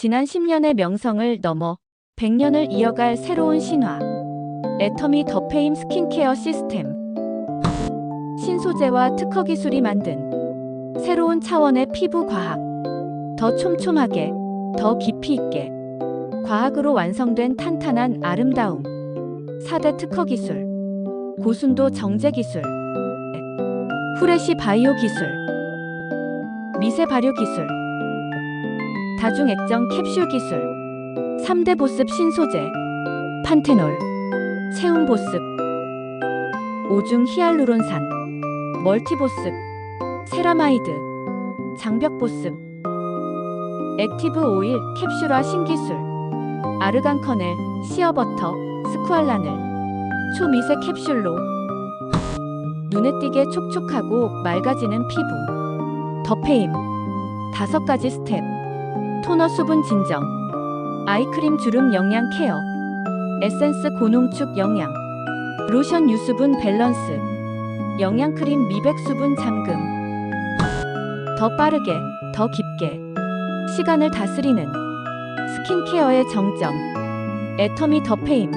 지난 10년의 명성을 넘어 100년을 이어갈 새로운 신화. 애터미 더페임 스킨케어 시스템. 신소재와 특허 기술이 만든 새로운 차원의 피부 과학. 더 촘촘하게, 더 깊이 있게. 과학으로 완성된 탄탄한 아름다움. 4대 특허 기술. 고순도 정제 기술. 후레쉬 바이오 기술. 미세 발효 기술. 다중액정 캡슐 기술. 3대 보습 신소재. 판테놀. 체운 보습. 오중 히알루론산. 멀티보습. 세라마이드. 장벽 보습. 액티브 오일 캡슐화 신기술. 아르간 커넬, 시어버터, 스쿠알라늘. 초미세 캡슐로 눈에 띄게 촉촉하고 맑아지는 피부. 더페임. 다섯 가지 스텝. 토너 수분 진정. 아이크림 주름 영양 케어. 에센스 고농축 영양. 로션 유수분 밸런스. 영양 크림 미백 수분 잠금. 더 빠르게, 더 깊게. 시간을 다스리는 스킨케어의 정점. 애터미 더페임.